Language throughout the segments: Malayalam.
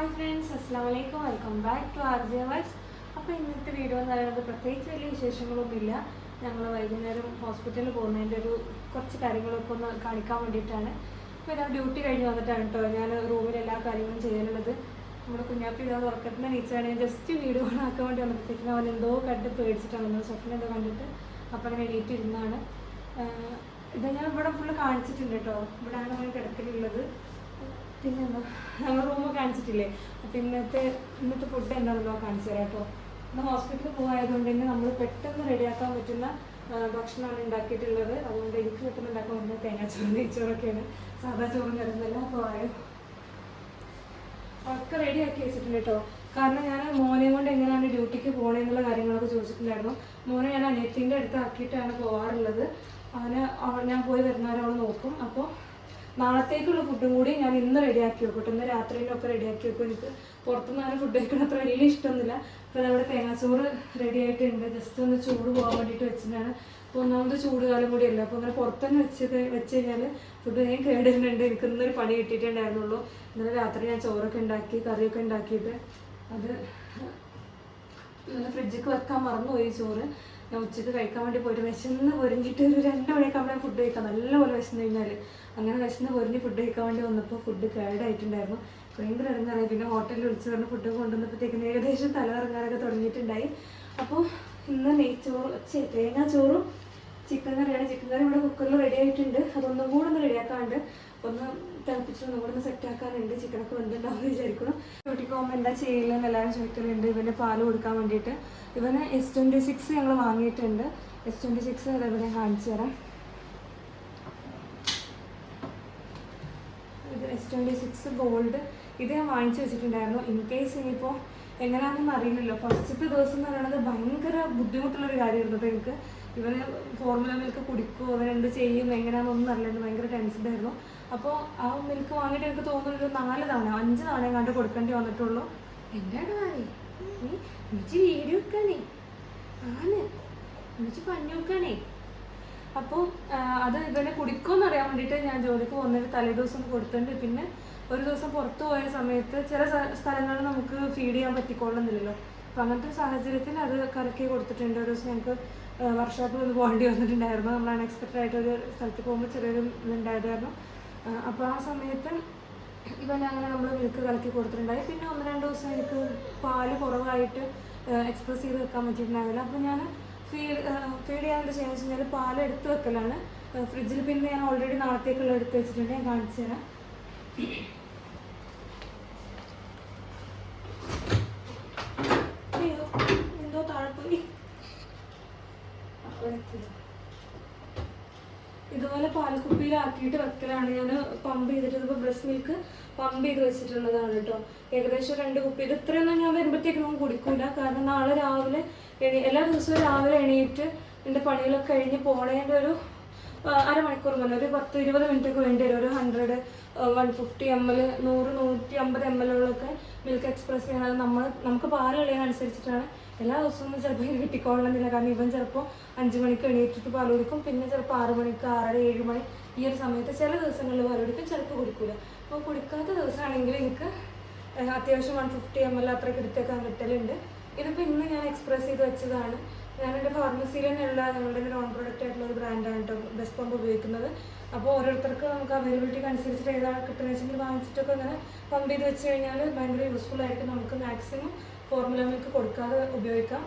ഹായ് ഫ്രണ്ട്സ് അസ്സാം വലൈക്കും welcome back to R J vice അപ്പോൾ ഇന്നത്തെ വീഡിയോ എന്ന് പറയുന്നത് പ്രത്യേകിച്ച് വലിയ വിശേഷങ്ങളൊന്നുമില്ല. ഞങ്ങൾ വൈകുന്നേരം ഹോസ്പിറ്റലിൽ പോകുന്നതിന്റെ ഒരു കുറച്ച് കാര്യങ്ങളൊക്കെ ഒന്ന് കാണിക്കാൻ വേണ്ടിയിട്ടാണ്. അപ്പോൾ ഞാൻ ഡ്യൂട്ടി കഴിഞ്ഞ് വന്നിട്ടാണ് കേട്ടോ ഞാൻ റൂമിൽ എല്ലാ കാര്യങ്ങളും ചെയ്യാനുള്ളത്. നമ്മുടെ കുഞ്ഞാപ്പി ഇതാ ഉറക്കത്തിന് നീച്ചാണ് ഞാൻ ജസ്റ്റ് വീഡിയോ ആക്കാൻ വേണ്ടി വന്നപ്പോഴത്തേക്കും അവൻ എന്തോ കണ്ട് പേടിച്ചിട്ടാണ് വന്നത്. സ്വപ്നം എന്തോ കണ്ടിട്ട് അപ്പോൾ അങ്ങനെ എണീറ്റിരുന്നാണ് ഇരുന്നാണ്. ഇത് ഞാൻ ഇവിടെ ഫുള്ള് കാണിച്ചിട്ടുണ്ട് കേട്ടോ ഇവിടെയാണ് അവൻ കിടക്കലുള്ളത്? പിന്നെ നമ്മൾ റൂമ് കാണിച്ചിട്ടില്ലേ? അപ്പം ഇന്നത്തെ ഇന്നത്തെ ഫുഡ് എന്താണെന്നോ കാണിച്ചു തരാം കേട്ടോ. ഇന്ന് ഹോസ്പിറ്റലിൽ പോകായതുകൊണ്ട് തന്നെ നമ്മൾ പെട്ടെന്ന് റെഡിയാക്കാൻ പറ്റുന്ന ഭക്ഷണമാണ് ഉണ്ടാക്കിയിട്ടുള്ളത്. അതുകൊണ്ട് എനിക്ക് പെട്ടെന്ന് ഉണ്ടാക്കാൻ പറ്റുന്ന തേങ്ങാച്ചോറ് നെയ്ച്ചോറൊക്കെയാണ്. സാധാ ചോറും കരുന്നല്ല അപ്പോൾ ഒക്കെ റെഡി ആക്കി വെച്ചിട്ടുണ്ട് കേട്ടോ. കാരണം ഞാൻ മോനെ കൊണ്ട് എങ്ങനെയാണ് ഡ്യൂട്ടിക്ക് പോകണമെന്നുള്ള കാര്യങ്ങളൊക്കെ ചോദിച്ചിട്ടുണ്ടായിരുന്നു. മോനെ ഞാൻ അനിയത്തിന്റെ അടുത്ത് ആക്കിയിട്ടാണ് പോകാറുള്ളത് അവനെ ഞാൻ പോയി വരുന്നവരവൾ നോക്കും. അപ്പോൾ നാളത്തേക്കുള്ള ഫുഡും കൂടി ഞാൻ ഇന്ന് റെഡിയാക്കി വെക്കും ഇന്ന് രാത്രിയിലൊക്കെ റെഡിയാക്കി വെക്കും. എനിക്ക് പുറത്തുനിന്ന് അങ്ങനെ ഫുഡ് കഴിക്കണം അത്ര വലിയ ഇഷ്ടമൊന്നുമില്ല. അപ്പോൾ നമ്മുടെ തേങ്ങാച്ചോറ് റെഡി ആയിട്ടുണ്ട്. ജസ്റ്റ് ഒന്ന് ചൂട് പോകാൻ വേണ്ടിയിട്ട് വെച്ചിട്ടാണ്. അപ്പോൾ ഒന്നാമത് ചൂട് കാലം കൂടിയല്ല അപ്പോൾ അങ്ങനെ പുറത്തുനിന്ന് വെച്ചത് വെച്ച് കഴിഞ്ഞാൽ ഫുഡ് ഞാൻ കേടുന്നുണ്ട് എനിക്ക് ഇന്നൊരു പണി കിട്ടിയിട്ടുണ്ടായിരുന്നുള്ളൂ. ഇന്നലെ രാത്രി ഞാൻ ചോറൊക്കെ ഉണ്ടാക്കി കറിയൊക്കെ ഉണ്ടാക്കിയിട്ട് അത് ഇന്നലെ ഫ്രിഡ്ജിക്ക് വെക്കാൻ മറന്നുപോയി ചോറ്. ഞാൻ ഉച്ചയ്ക്ക് കഴിക്കാൻ വേണ്ടി പോയിട്ട് വിശന്ന് പൊരിഞ്ഞിട്ട് ഒരു രണ്ട് മണിയൊക്കെ ഫുഡ് കഴിക്കാം. നല്ലപോലെ വിശന്ന് കഴിഞ്ഞാൽ അങ്ങനെ വിശന്ന് പൊരിഞ്ഞ് ഫുഡ് കഴിക്കാൻ വേണ്ടി വന്നപ്പോൾ ഫുഡ് കേടായിട്ടുണ്ടായിരുന്നു ഭയങ്കര ഇറങ്ങാറായി പിന്നെ ഹോട്ടലിൽ വിളിച്ച് പറഞ്ഞ് ഫുഡ് കൊണ്ടുവന്നപ്പോഴത്തേക്കും ഏകദേശം തല തുടങ്ങിയിട്ടുണ്ടായി. അപ്പോൾ ഇന്ന് നെയ്ച്ചോറ് തേങ്ങാ ചോറും ചിക്കൻ കറിയാണ്. ചിക്കൻ കറി ഇവിടെ കുക്കറിൽ റെഡി ആയിട്ടുണ്ട്. അതൊന്നും കൂടെ ഒന്ന് റെഡിയാക്കാണ്ട് ഒന്ന് തിളപ്പിച്ച് ഒന്നും കൂടെ ഒന്ന് സെറ്റ് ആക്കാറുണ്ട് ചിക്കനൊക്കെ വെന്തുണ്ടാവും വിചാരിക്കണം ഡ്യൂട്ടിക്ക് പോകുമ്പോൾ എന്താ ചെയ്യില്ലെന്ന് എല്ലാവരും ചോദിക്കലുണ്ട്. ഇവന്റെ പാൽ കൊടുക്കാൻ വേണ്ടിയിട്ട്. ഇവന് എസ് ട്വന്റി സിക്സ് ഞങ്ങൾ വാങ്ങിയിട്ടുണ്ട്. എസ് ട്വന്റി സിക്സ് ഇവിടെ കാണിച്ചു തരാം. ഇത് എസ് ട്വന്റി സിക്സ് ഗോൾഡ് ഇത് ഞാൻ വാങ്ങിച്ചു വെച്ചിട്ടുണ്ടായിരുന്നു. ഇൻ കേസ് ഇനിയിപ്പോൾ എങ്ങനെയാണെന്ന് അറിയില്ലല്ലോ. ഫസ്റ്റത്തെ ദിവസം എന്ന് പറയുന്നത് ഭയങ്കര ബുദ്ധിമുട്ടുള്ളൊരു കാര്യമായിരുന്നു അപ്പോൾ എനിക്ക്. ഇവന് ഫോർമുല മിൽക്ക് കുടിക്കുമോ അവൻ എന്ത് ചെയ്യും എങ്ങനെയാണെന്നൊന്നും അറിയില്ല. ഭയങ്കര ടെൻഷൻ ആയിരുന്നു അപ്പോൾ ആ മിൽക്ക് വാങ്ങിയിട്ട് എനിക്ക് തോന്നുന്നു ഒരു നാല് തവണ അഞ്ച് തവണ എങ്ങാണ്ട് കൊടുക്കേണ്ടി വന്നിട്ടുള്ളൂ. എന്താണ് വാങ്ങി വീഡിയോ ആണ്. ഉമ്മച്ചി പഞ്ഞു വെക്കാനേ അപ്പോൾ അത് ഇവനെ കുടിക്കുമെന്ന് അറിയാൻ വേണ്ടിയിട്ട് ഞാൻ ജോലിക്ക് പോകുന്നൊരു തലേ ദിവസം കൊടുത്തിട്ടുണ്ട്. പിന്നെ ഒരു ദിവസം പുറത്തു പോയ സമയത്ത് ചില സ്ഥ- സ്ഥലങ്ങളിൽ നമുക്ക് ഫീഡ് ചെയ്യാൻ പറ്റിക്കൊള്ളുന്നില്ലല്ലോ. അപ്പം അങ്ങനത്തെ ഒരു സാഹചര്യത്തിൽ അത് കലക്കി കൊടുത്തിട്ടുണ്ട്. ഒരു ദിവസം ഞങ്ങൾക്ക് വർക്ക്ഷോപ്പിൽ ഒന്ന് പോകേണ്ടി വന്നിട്ടുണ്ടായിരുന്നു. നമ്മൾ അൺഎക്സ്പെക്റ്റഡ് ആയിട്ട് ഒരു സ്ഥലത്ത് പോകുമ്പോൾ ചെറിയൊരു ഇതുണ്ടായതായിരുന്നു. അപ്പോൾ ആ സമയത്ത് ഇവൻ അങ്ങനെ നമ്മൾ മിൽക്ക് കലക്കി കൊടുത്തിട്ടുണ്ടായി. പിന്നെ ഒന്ന് രണ്ട് ദിവസം എനിക്ക് പാൽ കുറവായിട്ട് എക്സ്പ്രസ് ചെയ്ത് വെക്കാൻ പറ്റിയിട്ടുണ്ടാവില്ല അപ്പോൾ ഞാൻ ഫീഡ് ഫീഡ് ചെയ്യാൻ എന്താ ചെയ്യുക കഴിഞ്ഞാൽ പാൽ എടുത്ത് വെക്കലാണ്. ഫ്രിഡ്ജിൽ പിന്നെ ഞാൻ ഓൾറെഡി നാളത്തേക്കുള്ള എടുത്ത് വെച്ചിട്ടുണ്ട്. ഞാൻ കാണിച്ചു തരാം. എന്തോ താഴെ പോയി. അവിടെ എത്തി. ഇതുപോലെ പാൽക്കുപ്പിയിലാക്കിയിട്ട് വെക്കലാണ്. ഞാൻ പമ്പ് ചെയ്തിട്ട് ഇപ്പൊ ബ്രസ്റ്റ് മിൽക്ക് പമ്പ് ചെയ്ത് വെച്ചിട്ടുള്ളതാണ് കേട്ടോ ഏകദേശം രണ്ട് കുപ്പി. ഇത് ഇത്രയൊന്നും ഞാൻ വരുമ്പോഴത്തേക്കും കുടിക്കൂല. കാരണം നാളെ രാവിലെ എല്ലാ ദിവസവും രാവിലെ എണീറ്റ് എന്റെ പണികളൊക്കെ കഴിഞ്ഞ് പോണേന്റെ ഒരു അരമണിക്കൂർ മുന്നേ ഒരു പത്ത് ഇരുപത് മിനിറ്റ് ഒക്കെ വേണ്ടി വരും. ഒരു hundred one fifty M L നൂറ് നൂറ്റി അമ്പത് എം എൽ ഉള്ളൊക്കെ മിൽക്ക് എക്സ്പ്രസ് ചെയ്യാൻ നമ്മൾ നമുക്ക് പാലുള്ളതിനനുസരിച്ചിട്ടാണ് എല്ലാ ദിവസവും ചിലപ്പോൾ ഇത് കിട്ടിക്കോളണമെന്നില്ല. കാരണം ഇവൻ ചിലപ്പോൾ അഞ്ച് മണിക്ക് എണീറ്റിട്ട് പാൽ കൊടുക്കും. പിന്നെ ചിലപ്പോൾ ആറ് മണിക്ക് ആറര ഏഴ് മണി ഈ ഒരു സമയത്ത് ചില ദിവസങ്ങളിൽ പാൽ കൊടുക്കും ചിലപ്പോൾ കൊടുക്കില്ല അപ്പോൾ കുടിക്കാത്ത ദിവസമാണെങ്കിൽ എനിക്ക് അത്യാവശ്യം വൺ ഫിഫ്റ്റി എം എൽ അത്രയ്ക്ക് എടുത്തേക്കാൻ കിട്ടലുണ്ട്. ഇതിപ്പോൾ ഇന്ന് ഞാൻ എക്സ്പ്രസ് ചെയ്ത് വെച്ചതാണ്. ഞാൻ എന്റെ ഫാർമസിയിൽ തന്നെയുള്ള ഞങ്ങളുടെ നോൺ പ്രൊഡക്റ്റ് ആയിട്ടുള്ള ഒരു ബ്രാൻഡാണ് കേട്ടോ ബെസ്റ്റ് പമ്പ് ഉപയോഗിക്കുന്നത്. അപ്പോൾ ഓരോരുത്തർക്ക് നമുക്ക് അവൈലബിലിറ്റി അനുസരിച്ചിട്ട് ഏതാണ് കിട്ടുന്നത് വെച്ചെങ്കിൽ വാങ്ങിച്ചിട്ടൊക്കെ അങ്ങനെ പമ്പ് ചെയ്ത് വെച്ച് കഴിഞ്ഞാൽ ഭയങ്കര യൂസ്ഫുൾ ആയിരിക്കും. നമുക്ക് മാക്സിമം ഫോർമുല മിൽക്ക് കൊടുക്കാതെ ഉപയോഗിക്കാം.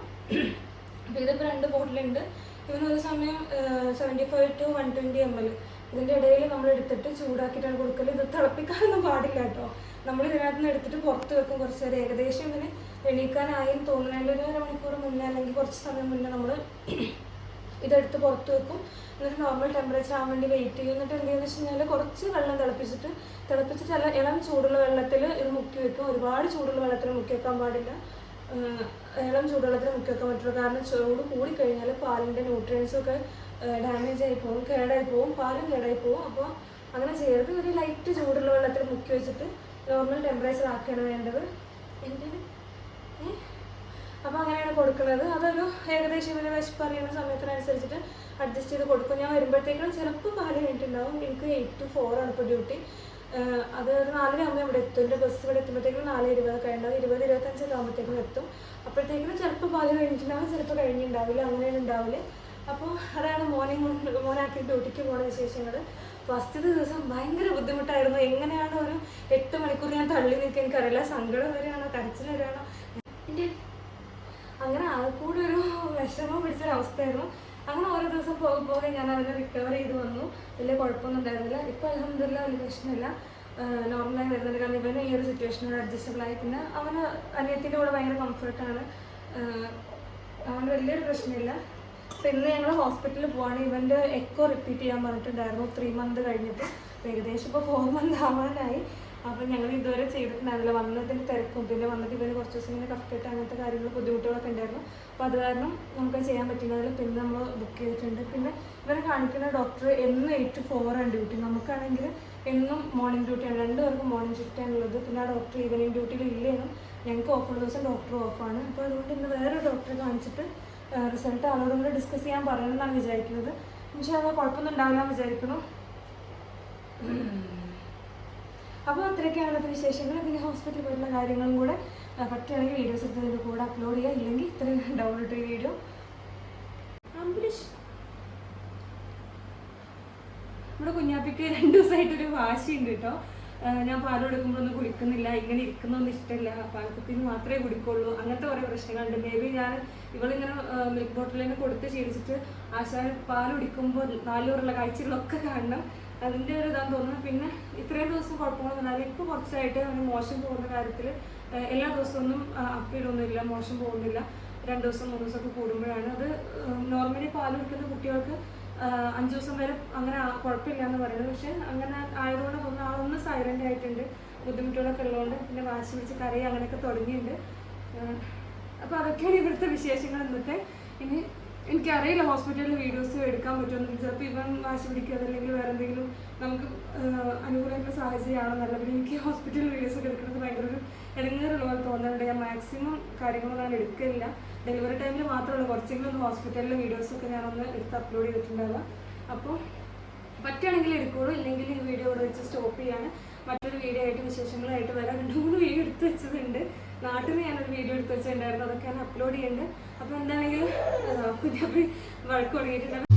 അപ്പോൾ ഇതിപ്പോൾ രണ്ട് ബോട്ടിലുണ്ട് ഇവന് ഒരു സമയം seventy five to one twenty M L ഇതിന്റെ ഇടയിൽ നമ്മൾ എടുത്തിട്ട് ചൂടാക്കിയിട്ടാണ് കൊടുക്കൽ ഇത് തിളപ്പിക്കാനൊന്നും പാടില്ല കേട്ടോ. നമ്മൾ ഇതിനകത്ത് നിന്ന് എടുത്തിട്ട് പുറത്ത് വെക്കും കുറച്ച് നേരം ഏകദേശം ഇതിന് എണീക്കാനായി തോന്നുന്നതിന്റെ ഒരു അരമണിക്കൂർ മുന്നേ അല്ലെങ്കിൽ കുറച്ച് സമയം മുന്നേ നമ്മൾ ഇതെടുത്ത് പുറത്ത് വെക്കും. എന്നിട്ട് നോർമൽ ടെമ്പറേച്ചർ ആവാൻ വേണ്ടി വെയിറ്റ് ചെയ്യും. എന്നിട്ട് എന്ത് ചെയ്യുന്നത് വെച്ച് കഴിഞ്ഞാൽ കുറച്ച് വെള്ളം തിളപ്പിച്ചിട്ട് തിളപ്പിച്ചിട്ട് ഇളം ചൂടുള്ള വെള്ളത്തിൽ ഇത് മുക്കി വെക്കും. ഒരുപാട് ചൂടുള്ള വെള്ളത്തിൽ മുക്കി വെക്കാൻ പാടില്ല. ഇളം ചൂടുവെള്ളത്തിൽ മുക്കി വെക്കാൻ പറ്റുള്ളൂ. കാരണം ചൂട് കൂടിക്കഴിഞ്ഞാൽ പാലിന്റെ ന്യൂട്രിയൻസൊക്കെ ഡാമേജ് ആയി പോകും കേടായി പോകും പാലും കേടായി പോകും. അപ്പോൾ അങ്ങനെ ചെയ്യരുത്. ഒരു ലൈറ്റ് ചൂടുള്ള വെള്ളത്തിൽ മുക്കി വെച്ചിട്ട് നോർമൽ ടെമ്പറേച്ചർ ആക്കുകയാണ് വേണ്ടത്. അപ്പോൾ അങ്ങനെയാണ് കൊടുക്കുന്നത്. അതൊരു ഏകദേശം ഇങ്ങനെ വിശപ്പ് അറിയുന്ന സമയത്തിനനുസരിച്ചിട്ട് അഡ്ജസ്റ്റ് ചെയ്ത് കൊടുക്കും. ഞാൻ വരുമ്പോഴത്തേക്കും ചിലപ്പോൾ പാൽ കഴിഞ്ഞിട്ടുണ്ടാവും. എനിക്ക് എയ്റ്റ് ടു ഫോർ ആണ് ഇപ്പോൾ ഡ്യൂട്ടി അത് ഒരു നാലര ആകുമ്പോൾ ഇവിടെ എത്തും. എന്റെ ബസ് ഇവിടെ എത്തുമ്പോഴത്തേക്കും നാല് ഇരുപത് കഴിഞ്ഞാൽ ഇരുപത് ഇരുപത്തഞ്ചൊക്കെ ആകുമ്പോഴത്തേക്കും എത്തും. അപ്പോഴത്തേക്കും ചിലപ്പോൾ പാൽ കഴിഞ്ഞിട്ടുണ്ടാവും ചിലപ്പോൾ കഴിഞ്ഞിട്ടുണ്ടാവില്ല അങ്ങനെയാണ് ഉണ്ടാവില്ല അപ്പോൾ അതാണ് മോർണിംഗ് മോനാക്കി ഡ്യൂട്ടിക്ക് പോകുന്ന വിശേഷങ്ങൾ ഫസ്റ്റത്തെ ദിവസം ഭയങ്കര ബുദ്ധിമുട്ടായിരുന്നു. എങ്ങനെയാണ് ഒരു എട്ട് മണിക്കൂർ ഞാൻ തള്ളി നിൽക്കുക എനിക്കറിയില്ല. സങ്കടം വരികയാണോ? കരച്ചിൽ വരികയാണോ? എന്റെ അങ്ങനെ ആൾക്കൂടെ ഒരു വിഷമം പിടിച്ചൊരവസ്ഥയായിരുന്നു. അങ്ങനെ ഓരോ ദിവസം പോകെ പോകെ ഞാൻ അതിനെ റിക്കവർ ചെയ്ത് വന്നു. വലിയ കുഴപ്പമൊന്നും ഉണ്ടായിരുന്നില്ല. ഇപ്പോൾ അലഹമില്ല വലിയ പ്രശ്നമില്ല. നോർമലായി വരുന്നുണ്ട്. കാരണം ഇവന് ഈ ഒരു സിറ്റുവേഷനോട് അഡ്ജസ്റ്റബിൾ ആയി. പിന്നെ അവന് അനിയത്തിന്റെ കൂടെ ഭയങ്കര കംഫർട്ടാണ് അവന് വലിയൊരു പ്രശ്നമില്ല. അപ്പോൾ ഇന്ന് ഞങ്ങൾ ഹോസ്പിറ്റലിൽ പോവാണ്. ഇവന്റെ എക്കോ റിപ്പീറ്റ് ചെയ്യാൻ പറഞ്ഞിട്ടുണ്ടായിരുന്നു. ത്രീ മന്ത് കഴിഞ്ഞിട്ട്. ഏകദേശം ഇപ്പോൾ ഫോർ മന്ത് ആവാനായി. അപ്പോൾ ഞങ്ങൾ ഇതുവരെ ചെയ്തിട്ടുണ്ടായിരുന്നില്ല വന്നതിന്റെ തിരക്കും പിന്നെ വന്നിട്ട് ഇവന് കുറച്ച് ദിവസം ഇങ്ങനെ കഫക്കെട്ട് അങ്ങനത്തെ കാര്യങ്ങൾ ബുദ്ധിമുട്ടുകളൊക്കെ ഉണ്ടായിരുന്നു. അപ്പോൾ അത് കാരണം നമുക്ക് ചെയ്യാൻ പറ്റുന്നതിൽ പിന്നെ നമ്മൾ ബുക്ക് ചെയ്തിട്ടുണ്ട്. പിന്നെ ഇവരെ കാണിക്കുന്ന ഡോക്ടർ എന്നും എയ്റ്റ് ഫോർ ആണ് ഡ്യൂട്ടി നമുക്കാണെങ്കിൽ എന്നും മോർണിംഗ് ഡ്യൂട്ടിയാണ് രണ്ടുപേർക്കും മോർണിംഗ് ഷിഫ്റ്റാണുള്ളത് പിന്നെ ആ ഡോക്ടർ ഈവനിങ് ഡ്യൂട്ടിയിൽ ഇല്ലേനും ഞങ്ങൾക്ക് ഓഫുള്ള ദിവസം ഡോക്ടർ ഓഫാണ് അപ്പോൾ അതുകൊണ്ട് ഇന്ന് വേറെ ഡോക്ടറെ കാണിച്ചിട്ട് റിസൾട്ട് ആളോടും കൂടെ ഡിസ്കസ് ചെയ്യാൻ പറയണമെന്നാണ് വിചാരിക്കുന്നത്. പക്ഷേ അത് കുഴപ്പമൊന്നും ഉണ്ടാവില്ല വിചാരിക്കുന്നു. അപ്പോൾ അത്രയൊക്കെയാണ് അതിന് വിശേഷങ്ങൾ. പിന്നെ ഹോസ്പിറ്റലിൽ പോയിട്ടുള്ള കാര്യങ്ങളും കൂടെ പറ്റുകയാണെങ്കിൽ വീഡിയോസ് എടുത്ത് ഇതിന്റെ കൂടെ അപ്ലോഡ് ചെയ്യുക. ഇല്ലെങ്കിൽ ഇത്രയും ഡൗൺലോഡ് വീഡിയോ അംബരീഷ്. നമ്മുടെ കുഞ്ഞാപ്പിക്ക് രണ്ട് ദിവസമായിട്ടൊരു വാശിയുണ്ട് കേട്ടോ. ഞാൻ പാൽ കൊടുക്കുമ്പോൾ ഒന്നും കുടിക്കുന്നില്ല. ഇങ്ങനെ ഇരിക്കുന്നൊന്നും ഇഷ്ടമില്ല. പാൽക്കുപ്പിന് മാത്രമേ കുടിക്കുള്ളൂ. അങ്ങനത്തെ കുറേ പ്രശ്നങ്ങളുണ്ട്. മേ ബി ഞാൻ ഇവളിങ്ങനെ മിൽക്ക് ബോട്ടിലിന് കൊടുത്ത് ശീലിച്ചിട്ട് ആശാൻ പാൽ കുടിക്കുമ്പോൾ നാലൂറുള്ള കാഴ്ചകളൊക്കെ കാണണം. അതിന്റെ ഒരു ഇതാന്ന് തോന്നുന്നു. പിന്നെ ഇത്രയും ദിവസം ഉണ്ടാവില്ല ഇപ്പോൾ കുറച്ചായിട്ട് അവന് മോശം പോകുന്ന കാര്യത്തിൽ എല്ലാ ദിവസമൊന്നും അപ്പിടൊന്നുമില്ല മോശം പോകുന്നില്ല. രണ്ട് ദിവസം മൂന്ന് ദിവസമൊക്കെ കൂടുമ്പോഴാണ്. അത് നോർമലി പാൽ കുടിക്കുന്ന കുട്ടികൾക്ക് അഞ്ച് ദിവസം വരെ അങ്ങനെ കുഴപ്പമില്ല എന്ന് പറയുന്നത്. പക്ഷെ അങ്ങനെ ആയതുകൊണ്ട് തോന്നുന്നു ഒന്ന് സൈലന്റ് ആയിട്ടുണ്ട്. ബുദ്ധിമുട്ടുകളൊക്കെ ഉള്ളതുകൊണ്ട് പിന്നെ വാശി പിടിച്ച് കറി അങ്ങനെയൊക്കെ തുടങ്ങിയിട്ടുണ്ട്. അപ്പോൾ അതൊക്കെയാണ് ഇവിടുത്തെ വിശേഷങ്ങൾ ഇന്നത്തെ. ഇനി എനിക്കറിയില്ല ഹോസ്പിറ്റലിൽ വീഡിയോസ് എടുക്കാൻ പറ്റുമെന്ന് ചിലപ്പോൾ ഇവൻ വാശി പിടിക്കുക അല്ലെങ്കിൽ വേറെ എന്തെങ്കിലും നമുക്ക് അനുകൂലമായിട്ടുള്ള സാഹചര്യമാണെന്നല്ല. പിന്നെ എനിക്ക് ഹോസ്പിറ്റലിൽ വീഡിയോസ് ഒക്കെ എടുക്കുന്നത് ഭയങ്കര ഒരു ഇടങ്ങേറുള്ള പോലെ തോന്നുന്നുണ്ട്. ഞാൻ മാക്സിമം കാര്യങ്ങളൊന്നും ഞാൻ എടുക്കില്ല ഡെലിവറി ടൈമിൽ മാത്രമല്ല കുറച്ചെങ്കിലും ഒന്ന് ഹോസ്പിറ്റലിലെ വീഡിയോസൊക്കെ ഞാനൊന്ന് എടുത്ത് അപ്ലോഡ് ചെയ്തിട്ടുണ്ടാവുക. അപ്പോൾ പറ്റുകയാണെങ്കിൽ എടുക്കുള്ളൂ. ഇല്ലെങ്കിൽ ഈ വീഡിയോ ഇവിടെ വെച്ച് സ്റ്റോപ്പ് ചെയ്യാണ്. മറ്റൊരു വീഡിയോ ആയിട്ട് വിശേഷങ്ങളായിട്ട് വരാം രണ്ട് മൂന്ന് വീഡിയോ എടുത്ത് വെച്ചതുണ്ട്. നാട്ടിൽ നിന്ന് ഞാനൊരു വീഡിയോ എടുത്ത് വെച്ചിട്ടുണ്ടായിരുന്നു. അതൊക്കെ ഞാൻ അപ്ലോഡ് ചെയ്യുന്നുണ്ട്. അപ്പോൾ എന്താണെങ്കിലും കുഞ്ഞാപ്പി വഴക്ക് തുടങ്ങിയിട്ടുണ്ട്.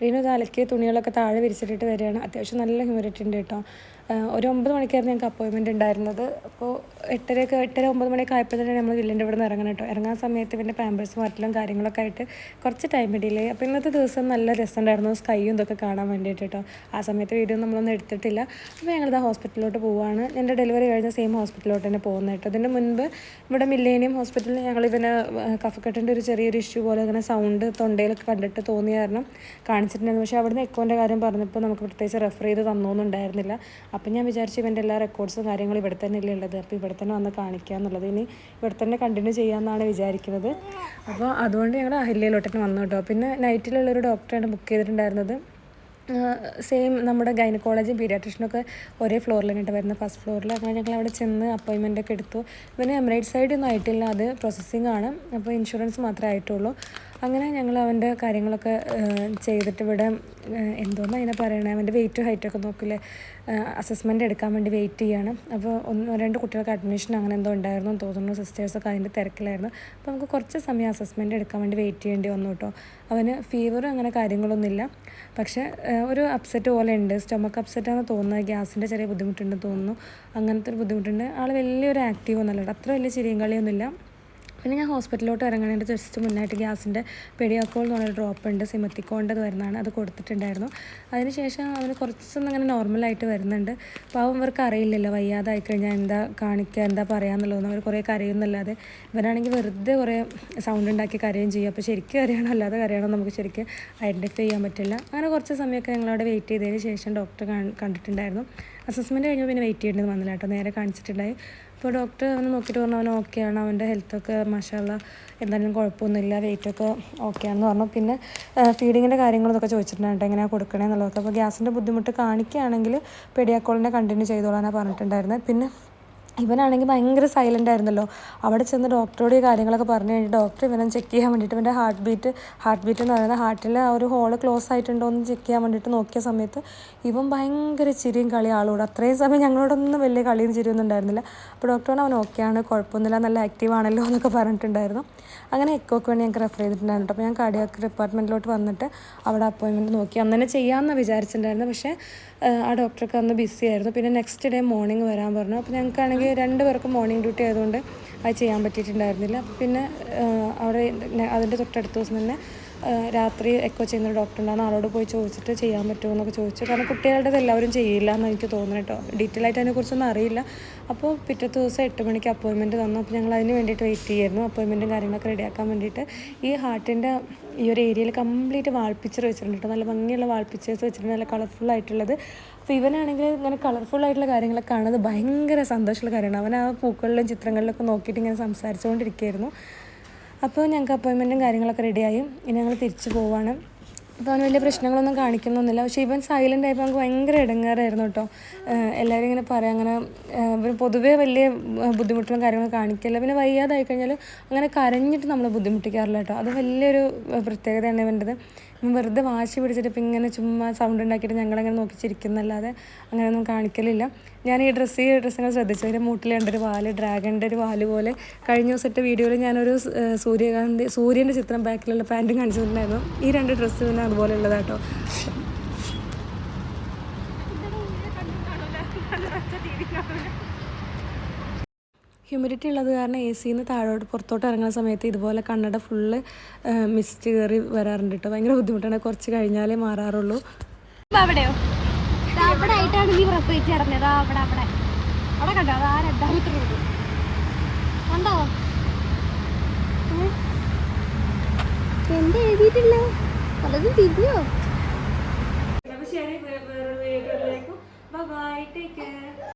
റീനു തലയ്ക്ക് തുണികളൊക്കെ താഴെ വിരിച്ചിട്ടിട്ട് വരികയാണ്. അത്യാവശ്യം നല്ല ഹ്യൂമിഡിറ്റി ഉണ്ട് കേട്ടോ. ഒരു ഒമ്പത് മണിക്കായിരുന്നു ഞങ്ങൾക്ക് അപ്പോയിൻമെന്റ് ഉണ്ടായിരുന്നത്. അപ്പോൾ എട്ടരയൊക്കെ എട്ടര ഒമ്പത് മണിയൊക്കെ തന്നെ നമ്മൾ വില്ലിന്റെ ഇവിടെ നിന്ന് ഇറങ്ങണം കേട്ടോ. ഇറങ്ങാൻ സമയത്ത് പിന്നെ പാമ്പേഴ്സ് മാറ്റലും കാര്യങ്ങളൊക്കെ ആയിട്ട് കുറച്ച് ടൈം ഇടിയില്ലേ അപ്പോൾ ഇന്നത്തെ ദിവസം നല്ല രസമുണ്ടായിരുന്നു. സ്കൈയും ഇതൊക്കെ കാണാൻ വേണ്ടിയിട്ട് കേട്ടോ. ആ സമയത്ത് വീഡിയോ നമ്മളൊന്നും എടുത്തിട്ടില്ല. അപ്പോൾ ഞങ്ങളിത് ഹോസ്പിറ്റലിലോട്ട് പോവുകയാണ് എന്റെ ഡെലിവറി കഴിഞ്ഞ സെയിം ഹോസ്പിറ്റലിലോട്ട് തന്നെ പോകുന്നത് കേട്ടോ. അതിന്റെ മുൻപ് ഇവിടെ മില്ലേനിയം ഹോസ്പിറ്റലിൽ ഞങ്ങൾ ഇവനെ കഫക്കെട്ടിന്റെ ഒരു ചെറിയൊരു ഇഷ്യൂ പോലെ ഇങ്ങനെ സൗണ്ട് തൊണ്ടയിലൊക്കെ കണ്ടിട്ട് തോന്നിയ കാരണം കാണിച്ചിട്ടുണ്ടായിരുന്നു. പക്ഷേ അവിടുന്ന് എക്കോന്റെ കാര്യം പറഞ്ഞപ്പോൾ നമുക്ക് പ്രത്യേകിച്ച് റെഫർ ചെയ്ത് തന്നൊന്നുണ്ടായിരുന്നില്ല. അപ്പം ഞാൻ വിചാരിച്ചു ഇവന്റെ എല്ലാ റെക്കോർഡ്സും കാര്യങ്ങളും ഇവിടെ തന്നെ അല്ലേ ഉള്ളത്. അപ്പോൾ ഇവിടെ തന്നെ വന്ന് കാണിക്കുക എന്നുള്ളത്. ഇനി ഇവിടെ തന്നെ കണ്ടിന്യൂ ചെയ്യാമെന്നാണ് വിചാരിക്കുന്നത്. അപ്പോൾ അതുകൊണ്ട് ഞങ്ങൾ അഹല്യയിലോട്ടൊക്കെ വന്നു കേട്ടോ. പിന്നെ നൈറ്റിലുള്ളൊരു ഡോക്ടറാണ് ബുക്ക് ചെയ്തിട്ടുണ്ടായിരുന്നത്. സെയിം നമ്മുടെ ഗൈനക്കോളജും പീഡിയാട്രിഷനൊക്കെ ഒരേ ഫ്ലോറിൽ തന്നെയായിട്ട് വരുന്നത് ഫസ്റ്റ് ഫ്ലോറിൽ അങ്ങനെ ഞങ്ങൾ അവിടെ ചെന്ന് അപ്പോയിൻമെന്റ് ഒക്കെ എടുത്തു. പിന്നെ എമിറേറ്റ് സൈഡ് ഒന്നും ആയിട്ടില്ല. അത് പ്രോസസ്സിങ് ആണ്. അപ്പോൾ ഇൻഷുറൻസ് മാത്രമേ ആയിട്ടുള്ളൂ. അങ്ങനെ ഞങ്ങൾ അവന്റെ കാര്യങ്ങളൊക്കെ ചെയ്തിട്ട് ഇവിടെ എന്തോന്ന് അതിനെ പറയണേ അവന്റെ വെയിറ്റ് ഹൈറ്റൊക്കെ നോക്കില്ലേ അസസ്മെന്റ് എടുക്കാൻ വേണ്ടി വെയിറ്റ് ചെയ്യണം. അപ്പോൾ ഒന്ന് രണ്ട് കുട്ടികൾക്ക് അഡ്മിഷൻ അങ്ങനെ എന്തോ ഉണ്ടായിരുന്നു തോന്നുന്നു സിസ്റ്റേഴ്സൊക്കെ അതിന്റെ തിരക്കിലായിരുന്നു. അപ്പോൾ നമുക്ക് കുറച്ച് സമയം അസസ്മെന്റ് എടുക്കാൻ വേണ്ടി വെയിറ്റ് ചെയ്യേണ്ടി വന്നു കേട്ടോ. അവന് ഫീവറും അങ്ങനെ കാര്യങ്ങളൊന്നുമില്ല പക്ഷേ ഒരു അപ്സെറ്റ് പോലെ ഉണ്ട് സ്റ്റൊമക്ക് അപ്സെറ്റാണെന്ന് തോന്നുന്നത് ഗ്യാസിന്റെ ചെറിയ ബുദ്ധിമുട്ടുണ്ടെന്ന് തോന്നുന്നു. അങ്ങനത്തെ ഒരു ബുദ്ധിമുട്ടുണ്ട്. ആൾ വലിയൊരു ആക്റ്റീവ് ഒന്നുമല്ല അത്ര വലിയ ചിരിയും കളിയൊന്നുമില്ല. പിന്നെ ഞാൻ ഹോസ്പിറ്റലിലോട്ട് ഇറങ്ങണേന്റെ ജസ്റ്റ് മുന്നായിട്ട് ഗ്യാസിന്റെ പെഡിയാക്കോൾ എന്ന് പറഞ്ഞൊരു ഡ്രോപ്പ് ഉണ്ട് സിമത്തിക്കോണ്ടത് വരുന്നതാണ്. അത് കൊടുത്തിട്ടുണ്ടായിരുന്നു. അതിനുശേഷം അവന് കുറച്ചൊന്നും അങ്ങനെ നോർമലായിട്ട് വരുന്നുണ്ട്. അപ്പോൾ അവൻ ഇവർക്ക് അറിയില്ലല്ലോ വയ്യാതായി കഴിഞ്ഞാൽ എന്താ കാണിക്കുക എന്താ പറയുക എന്നുള്ളതൊന്നും അവർ കുറേ കരയുന്നല്ലാതെ ഇവരാണെങ്കിൽ വെറുതെ കുറേ സൗണ്ട് ഉണ്ടാക്കി കരയും ചെയ്യും. അപ്പോൾ ശരിക്കും കരയണോ അല്ലാതെ കരയണോ നമുക്ക് ശരിക്കും ഐഡന്റിഫൈ ചെയ്യാൻ പറ്റില്ല. അങ്ങനെ കുറച്ച് സമയമൊക്കെ ഞങ്ങളവിടെ വെയിറ്റ് ചെയ്തതിന് ശേഷം ഡോക്ടർ കണ്ടിട്ടുണ്ടായിരുന്നു. അസസ്മെന്റ് കഴിഞ്ഞപ്പോൾ പിന്നെ വെയിറ്റ് ചെയ്യേണ്ടത് വന്നില്ല കേട്ടോ. നേരെ കാണിച്ചിട്ടുണ്ടായി. അപ്പോൾ ഡോക്ടർ അവനെ നോക്കിയിട്ട് പറഞ്ഞു അവൻ ഓക്കെയാണ് അവന്റെ ഹെൽത്തൊക്കെ മഷാല എന്തായാലും കുഴപ്പമൊന്നുമില്ല വെയിറ്റൊക്കെ ഓക്കെയാണെന്ന് പറഞ്ഞു. പിന്നെ ഫീഡിങ്ങിന്റെ കാര്യങ്ങളൊക്കെ ചോദിച്ചിട്ടുണ്ടായിട്ട് എങ്ങനെയാണ് കൊടുക്കണേ എന്നുള്ളതൊക്കെ അപ്പോൾ ഗ്യാസിന്റെ ബുദ്ധിമുട്ട് കാണിക്കുകയാണെങ്കിൽ പെഡിയാക്കോളിനെ കണ്ടിന്യൂ ചെയ്തോളാനാണ് പറഞ്ഞിട്ടുണ്ടായിരുന്നത് പിന്നെ ഇവനാണെങ്കിൽ ഭയങ്കര സൈലന്റ് ആയിരുന്നല്ലോ. അവിടെ ചെന്ന് ഡോക്ടറോട് ഈ കാര്യങ്ങളൊക്കെ പറഞ്ഞു കഴിഞ്ഞാൽ ഡോക്ടർ ഇവനെ ചെക്ക് ചെയ്യാൻ വേണ്ടിയിട്ട് ഇവന്റെ ഹാർട്ട് ബീറ്റ് ഹാർട്ട് ബീറ്റ് എന്ന് പറയുന്നത് ഹാർട്ടിൽ ആ ഒരു ഹോൾ ക്ലോസ് ആയിട്ടുണ്ടോ എന്ന് ചെക്ക് ചെയ്യാൻ വേണ്ടിയിട്ട് നോക്കിയ സമയത്ത് ഇവൻ ഭയങ്കര ചിരിയും കളി ആളോട്. അത്രയും സമയം ഞങ്ങളോടൊന്നും വലിയ കളിയും ചിരിയൊന്നും ഉണ്ടായിരുന്നില്ല. അപ്പോൾ ഡോക്ടറാണ് അവൻ ഓക്കെയാണ് കുഴപ്പമൊന്നുമില്ല നല്ല ആക്റ്റീവ് ആണല്ലോ എന്നൊക്കെ പറഞ്ഞിട്ടുണ്ടായിരുന്നു. അങ്ങനെ എക്കോക്ക് വേണ്ടി ഞങ്ങൾക്ക് റെഫർ ചെയ്തിട്ടുണ്ടായിരുന്നു അപ്പോൾ ഞാൻ കാർഡിയാക്ക് ഡിപ്പാർട്ട്മെന്റിലോട്ട് വന്നിട്ട് അവിടെ അപ്പോയിൻമെന്റ് നോക്കി. അന്ന് തന്നെ ചെയ്യാമെന്ന് വിചാരിച്ചിട്ടുണ്ടായിരുന്നു. പക്ഷേ ആ ഡോക്ടർക്ക് അന്ന് ബിസി ആയിരുന്നു. പിന്നെ നെക്സ്റ്റ് ഡേ മോർണിംഗ് വരാൻ പറഞ്ഞു. അപ്പോൾ ഞങ്ങൾക്കാണെങ്കിൽ രണ്ട് പേർക്കും മോർണിംഗ് ഡ്യൂട്ടി ആയതുകൊണ്ട് അത് ചെയ്യാൻ പറ്റിയിട്ടുണ്ടായിരുന്നില്ല. പിന്നെ അവിടെ അതിന്റെ തൊട്ടടുത്ത ദിവസം തന്നെ രാത്രി എക്കോ ചെയ്യുന്ന ഉണ്ടായിരുന്നു. ആളോട് പോയി ചോദിച്ചിട്ട് ചെയ്യാൻ പറ്റുമോ എന്നൊക്കെ ചോദിച്ചു. കാരണം കുട്ടികളുടെ എല്ലാവരും ചെയ്യില്ല എന്ന് എനിക്ക് തോന്നുന്നു കേട്ടോ. ഡീറ്റെയിൽ ആയിട്ട് അതിനെക്കുറിച്ചൊന്നും അറിയില്ല. അപ്പോൾ പിറ്റത്തെ ദിവസം എട്ട് മണിക്ക് അപ്പോയിൻമെന്റ് തന്നു. അപ്പോൾ ഞങ്ങൾ അതിന് വേണ്ടിയിട്ട് വെയിറ്റ് ചെയ്യായിരുന്നു അപ്പോയിൻമെന്റും കാര്യങ്ങളൊക്കെ റെഡിയാക്കാൻ വേണ്ടിയിട്ട്. ഈ ഹാർട്ടിന്റെ ഈ ഒരു ഏരിയയിൽ കംപ്ലീറ്റ് വാൾപ്പിച്ചർ വെച്ചിട്ടുണ്ട് കേട്ടോ. നല്ല ഭംഗിയുള്ള വാൾപ്പിച്ചേഴ്സ് വെച്ചിട്ടുണ്ട്. നല്ല കളർഫുൾ ആയിട്ടുള്ളത്. അപ്പോൾ ഇവനാണെങ്കിൽ ഇങ്ങനെ കളർഫുൾ ആയിട്ടുള്ള കാര്യങ്ങളൊക്കെ കാണുന്നത് ഭയങ്കര സന്തോഷമുള്ള കാര്യമാണ്. അവൻ ആ പൂക്കളിലും ചിത്രങ്ങളിലൊക്കെ നോക്കിയിട്ട് ഇങ്ങനെ സംസാരിച്ചുകൊണ്ടിരിക്കുകയായിരുന്നു. അപ്പോൾ ഞങ്ങൾക്ക് അപ്പോയിൻമെന്റും കാര്യങ്ങളൊക്കെ റെഡിയായി ഇനി ഞങ്ങൾ തിരിച്ചു പോവാണ്. അപ്പോൾ അവന് വലിയ പ്രശ്നങ്ങളൊന്നും കാണിക്കുന്നൊന്നുമില്ല. പക്ഷേ ഇവൻ സൈലന്റ് ആയപ്പോൾ നമുക്ക് ഭയങ്കര ഇടങ്ങാറായിരുന്നു കേട്ടോ. എല്ലാവരും ഇങ്ങനെ പറയാം അങ്ങനെ ഇവൻ പൊതുവേ വലിയ ബുദ്ധിമുട്ടുകളും കാര്യങ്ങളും കാണിക്കില്ല പിന്നെ വയ്യാതായി കഴിഞ്ഞാൽ അങ്ങനെ കരഞ്ഞിട്ട് നമ്മൾ ബുദ്ധിമുട്ടിക്കാറില്ല കേട്ടോ. അത് വലിയൊരു പ്രത്യേകതയാണ് ഇവന്റെത്. ഇവൻ വെറുതെ വാശി പിടിച്ചിട്ട് ഇപ്പം ഇങ്ങനെ ചുമ്മാ സൗണ്ട് ഉണ്ടാക്കിയിട്ട് ഞങ്ങളങ്ങനെ നോക്കിച്ചിരിക്കുന്നല്ലാതെ അങ്ങനെ അങ്ങനെയൊന്നും കാണിക്കലില്ല. ഞാൻ ഈ ഡ്രസ്സ് ഈ ഡ്രസ്സിനെ ശ്രദ്ധിച്ചു അതിന്റെ മൂട്ടിൽ ഒരു വാൽ ഡ്രാഗണിന്റെ ഒരു വാൽ പോലെ കഴിഞ്ഞ ദിവസത്തെ വീഡിയോയിൽ ഞാനൊരു സൂര്യകാന്തി സൂര്യന്റെ ചിത്രം ബാക്കിലുള്ള പാന്റും കാണിച്ചിട്ടുണ്ടായിരുന്നു. ഈ രണ്ട് ഡ്രസ്സ് പിന്നെ അതുപോലെ ഹ്യൂമിഡിറ്റി ഉള്ളത് കാരണം എ സിന്ന് താഴോട്ട് പുറത്തോട്ട് ഇറങ്ങുന്ന സമയത്ത് ഇതുപോലെ കണ്ണട ഫുള്ള് മിസ്റ്റ് കയറി വരാറുണ്ട് കേട്ടോ ഭയങ്കര ബുദ്ധിമുട്ടാണ്. കുറച്ച് കഴിഞ്ഞാലേ മാറാറുള്ളൂ. അവിടെയോ? അവിടെ ആയിട്ടാണ് നീ പ്രസവിച്ച് കിടന്നത് അവിടെ അവിടെ. അവിടെ കണ്ടോ? അതാ രണ്ടാമത്തെ റൂം കണ്ടോ? ഏ? എന്താ എഴുതിയിട്ടില്ല? പലതും തിരിഞ്ഞോ? അപ്പോൾ ശരി വേറൊരു വീഡിയോയിലേക്കും ബൈ ടേക്ക് കെയർ